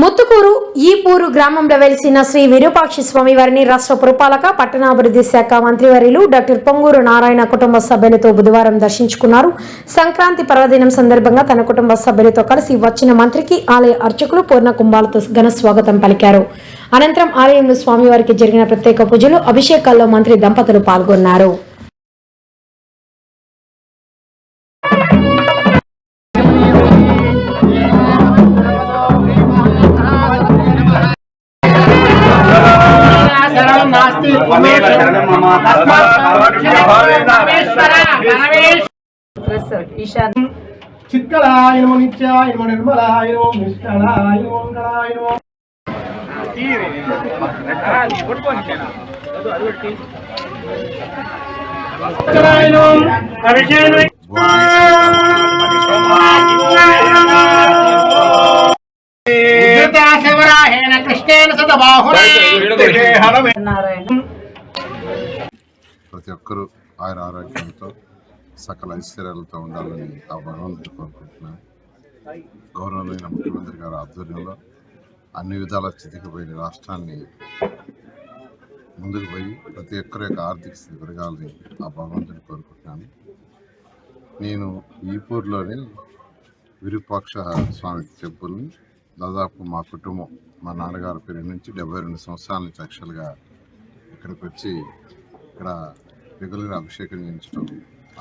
ముత్తుకూరు ఈపూరు గ్రామంలో వెలిసిన శ్రీ విరూపాక్షి స్వామి వారిని రాష్ట్ర పురపాలక పట్టణాభివృద్ధి శాఖ మంత్రివర్యులు డాక్టర్ పొంగూరు నారాయణ కుటుంబ సభ్యులతో బుధవారం దర్శించుకున్నారు. సంక్రాంతి పర్వదినం సందర్భంగా తన కుటుంబ సభ్యులతో కలిసి వచ్చిన మంత్రికి ఆలయ అర్చకులు పూర్ణ కుంభాలతో ఘన స్వాగతం పలికారు. అనంతరం ఆలయంలో స్వామివారికి జరిగిన ప్రత్యేక పూజలు అభిషేకాల్లో మంత్రి దంపతులు పాల్గొన్నారు. నాస్తి శరణం మమ. చిత్కలాయ నమో నిత్యాయ నమో ప్రతి ఒక్కరూ ఆయన ఆరోగ్యంతో సకల ఐశ్వర్యాలతో ఉండాలని ఆ భగవంతుడు కోరుకుంటున్నాను గౌరవమైన ముఖ్యమంత్రి గారి ఆధ్వర్యంలో అన్ని విధాల స్థితికి రాష్ట్రాన్ని ముందుకు పోయి ప్రతి ఒక్కరి యొక్క ఆర్థిక స్థితి పెరగాలని ఆ భగవంతుని కోరుకుంటున్నాను. నేను ఈపూర్లోని విరూపాక్ష స్వామి టెంపుల్ని దాదాపు మా కుటుంబం మా నాన్నగారి పేరు నుంచి డెబ్బై రెండు సంవత్సరాల నుంచి యాక్చువల్గా ఇక్కడికి వచ్చి ఇక్కడ రెగ్యులర్గా అభిషేకం చేయించడం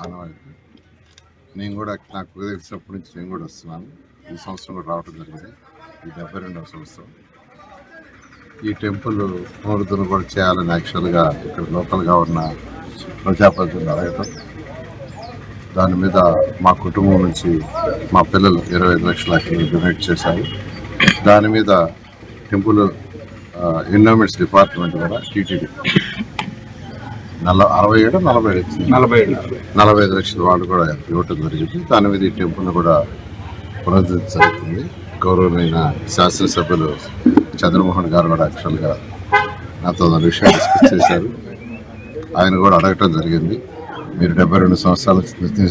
ఆనవాయితీ. నేను కూడా నాకు తెలిసినప్పటి నుంచి నేను కూడా వస్తున్నాను. ఈ సంవత్సరం కూడా రావడం జరిగింది. ఈ డెబ్బై రెండవ సంవత్సరం. ఈ టెంపుల్ పునరుద్ధరణ కూడా చేయాలని యాక్చువల్గా ఇక్కడ లోకల్గా ఉన్న ప్రజాప్రతినిధులు అడగటం దాని మీద మా కుటుంబం నుంచి మా పిల్లలు ఇరవై ఐదు లక్షలకి డొనేట్ చేశారు. దాని మీద టెంపుల్ ఎన్విరాన్మెంట్స్ డిపార్ట్మెంట్ కూడా టీటీడీ. నల అరవై ఏడు నలభై ఏడు ఇచ్చింది. నలభై నలభై ఐదు లక్షల వాళ్ళు కూడా ఇవ్వటం జరిగింది. దాని మీద ఈ టెంపుల్ కూడా పునరుద్ధరణ జరుగుతుంది గౌరవమైన శాసనసభ్యులు చంద్రమోహన్ గారు కూడా యాక్చువల్గా నాతో దాని విషయాలు డిస్కస్ చేశారు. ఆయన కూడా అడగటం జరిగింది. మీరు డెబ్బై రెండు సంవత్సరాల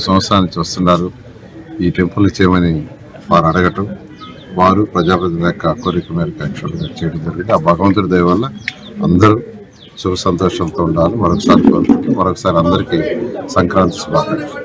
సంవత్సరాల నుంచి వస్తున్నారు. ఈ టెంపుల్ చేయమని వారు అడగటం. వారు ప్రజాప్రతినిధుల యొక్క కోరిక మేరకు యాక్చువల్గా చేయడం జరిగింది. ఆ భగవంతుడి దయ వల్ల అందరూ సుఖ సంతోషంతో ఉండాలి మరొకసారి కోరుకుంటూ మరొకసారి అందరికీ సంక్రాంతి శుభాకాంక్షలు.